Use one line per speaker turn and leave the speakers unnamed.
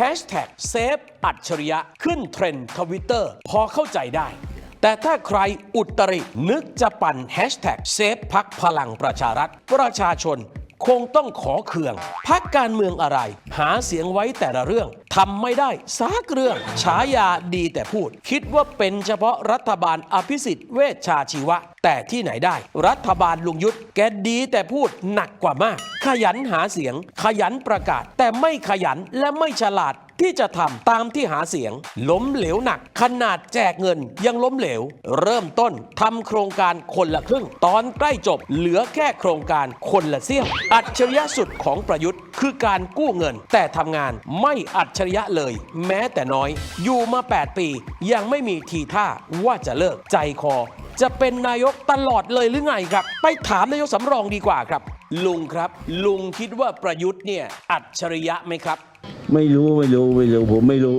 Hashtag เซฟอัจฉริยะขึ้นเทรนด์ทวิตเตอร์พอเข้าใจได้ แต่ถ้าใครอุตรินึกจะปั่นแฮชแท็กเซฟพักพลังประชารัฐ ประชาชน คงต้องขอเคืองพักการเมืองอะไร หาเสียงไว้แต่ละเรื่องทำไม่ได้ซักเรื่องฉายาดีแต่พูด คิดว่าเป็นเฉพาะรัฐบาลอภิสิทธิ์เวชชาชีวะ แต่ที่ไหนได้ รัฐบาลลุงยุทธแกดีแต่พูดหนักกว่ามาก ขยันหาเสียง ขยันประกาศ แต่ไม่ขยันและไม่ฉลาด ที่จะทำตามที่หาเสียง ล้มเหลวหนัก ขนาดแจกเงินยังล้มเหลว เริ่มต้นทำโครงการคนละครึ่ง ตอนใกล้จบเหลือแค่โครงการคนละเสี้ยว อัจฉริยะสุดของประยุทธ์ คือการกู้เงิน แต่ทำงานไม่อัจฉริยะเลย แม้แต่น้อย อยู่มา 8 ปี ยังไม่มีทีท่าว่าจะเลิกใจคอ จะเป็นนายกตลอดเลยหรือไงครับ ไปถามนายกสำรองดีกว่าครับ ลุงครับ ลุงคิดว่าประยุทธ์เนี่ยอัจฉริยะไหมครับ
ไม่รู้ไม่รู้ไม่รู้ผมไม่รู้